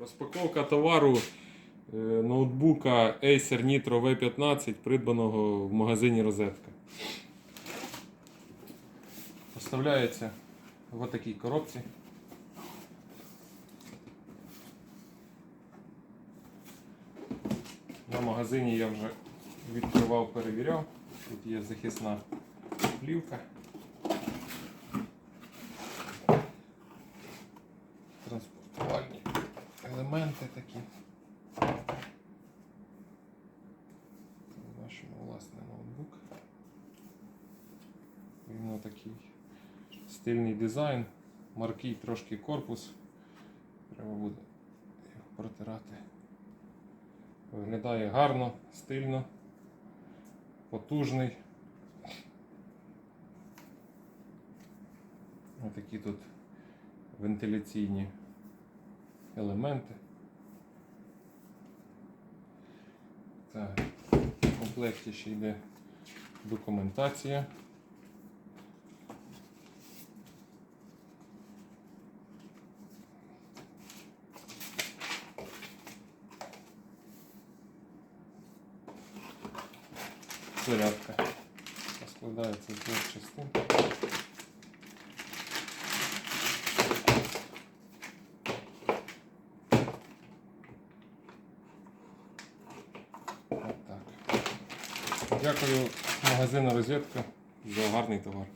Розпаковка товару е, ноутбука Acer Nitro V15, придбаного в магазині Розетка. Поставляється в такій коробці. На магазині я вже відкривав, перевіряв. Тут є захисна плівка. Транспортувальні елементи такі. Це наш власний ноутбук. Він такий стильний дизайн, маркий трошки корпус. Треба буде його протирати. Виглядає гарно, стильно, потужний. Ось такі тут вентиляційні елементи. Так, в комплекті ще йде документація. Зарядка складається з двох частин. Дякую магазину Розетка за гарний товар.